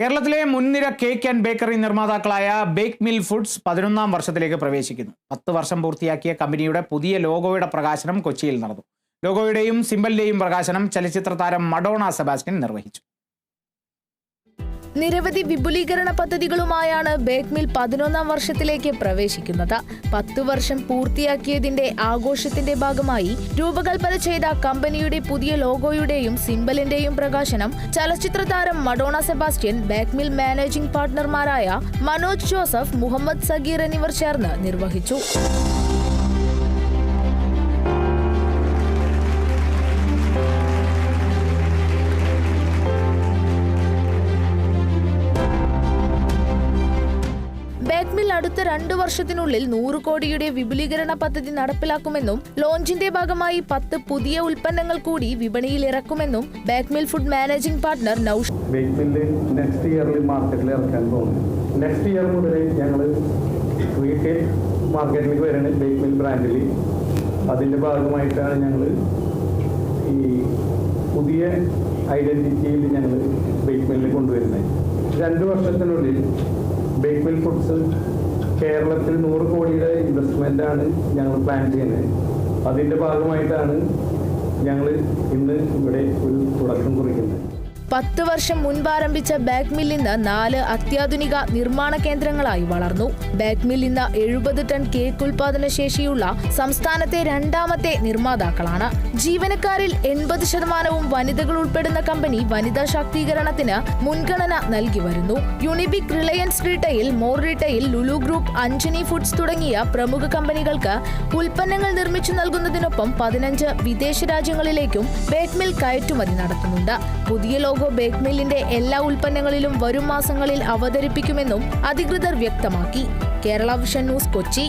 കേരളത്തിലെ മുൻനിര cake and bakery നിർമ്മാതാക്കളായ ബേക്ക് മിൽ ഫുഡ്സ് പതിനൊന്നാം വർഷത്തിലേക്ക് പ്രവേശിക്കുന്നു. പത്ത് വർഷം പൂർത്തിയാക്കിയ കമ്പനിയുടെ പുതിയ ലോഗോയുടെ പ്രകാശനം കൊച്ചിയിൽ നടന്നു. ലോഗോയുടെയും സിമ്പലിന്റെയും പ്രകാശനം ചലച്ചിത്ര താരം മഡോണ സെബാസ്റ്റ്യൻ നിർവഹിച്ചു. നിരവധി വിപുലീകരണ പദ്ധതികളുമായാണ് ബേക്മിൽ മിൽ പതിനൊന്നാം വർഷത്തിലേക്ക് പ്രവേശിക്കുന്നത്. പത്തു വർഷം പൂർത്തിയാക്കിയതിന്റെ ആഘോഷത്തിന്റെ ഭാഗമായി രൂപകൽപ്പന ചെയ്ത കമ്പനിയുടെ പുതിയ ലോഗോയുടെയും സിംബലിന്റെയും പ്രകാശനം ചലച്ചിത്ര താരം Madonna Sebastian Bake Mill managing പാർട്ണർമാരായ Manoj Joseph Muhammad Sageer എന്നിവർ ചേർന്ന് നിർവഹിച്ചു. മിൽ അടുത്ത രണ്ടു വർഷത്തിനുള്ളിൽ നൂറ് കോടിയുടെ വിപുലീകരണ പദ്ധതി നടപ്പിലാക്കുമെന്നും ലോഞ്ചിന്റെ ഭാഗമായി പത്ത് പുതിയ ഉൽപ്പന്നങ്ങൾ കൂടി വിപണിയിൽ ഇറക്കുമെന്നും Bake Mill food managing partner Naush Bake Mill next ഇയറിൽ മാർക്കറ്റിൽ ഇറക്കാൻ പോകുന്നു. നെക്സ്റ്റ് ഇയർ മുതൽ ഞങ്ങൾ മാർക്കറ്റിലേക്ക് വരുന്നത് ബേക്ക് മിൽ ബ്രാൻഡിൽ അതിന്റെ ഭാഗമായിട്ടാണ് ഞങ്ങൾ ഈ പുതിയ ഐഡന്റിറ്റിയിൽ ഞങ്ങൾ ബേക്ക് മില്ലിൽ കൊണ്ടുവരുന്നത്. രണ്ട് വർഷത്തിനുള്ളിൽ ബേക്ക് മിൽ ഫുഡ്സ് കേരളത്തിൽ നൂറ് കോടിയുടെ ഇൻവെസ്റ്റ്മെന്റ് ആണ് ഞങ്ങൾ പ്ലാൻ ചെയ്യുന്നത്. അതിന്റെ ഭാഗമായിട്ടാണ് ഞങ്ങൾ ഇന്ന് ഇവിടെ ഒരു തുടക്കം കുറിക്കുന്നത്. പത്ത് വർഷം മുൻപ് ആരംഭിച്ച ബാഗ് മിൽ ഇന്ന് നാല് അത്യാധുനിക നിർമ്മാണ കേന്ദ്രങ്ങളായി വളർന്നു. ബാഗ് മിൽ ഇന്ന് എഴുപത് ടൺ കേക്ക് ഉൽപാദന ശേഷിയുള്ള സംസ്ഥാനത്തെ രണ്ടാമത്തെ നിർമ്മാതാക്കളാണ്. ജീവനക്കാരിൽ എൺപത് ശതമാനവും വനിതകൾ ഉൾപ്പെടുന്ന കമ്പനി വനിതാ ശാക്തീകരണത്തിന് മുൻഗണന നൽകി വരുന്നു. Unibic Reliance retail More retail Lulu group Anjani foods തുടങ്ങിയ പ്രമുഖ കമ്പനികൾക്ക് ഉൽപ്പന്നങ്ങൾ നിർമ്മിച്ചു നൽകുന്നതിനൊപ്പം പതിനഞ്ച് വിദേശ രാജ്യങ്ങളിലേക്കും ബാഗ് മിൽ കയറ്റുമതി നടത്തുന്നുണ്ട്. പുതിയ ലോഗോ ബേക്ക് മില്ലിന്റെ എല്ലാ ഉൽപ്പന്നങ്ങളിലും വരും മാസങ്ങളിൽ അവതരിപ്പിക്കുമെന്നും അധികൃതർ വ്യക്തമാക്കി. Kerala vision news Kochi.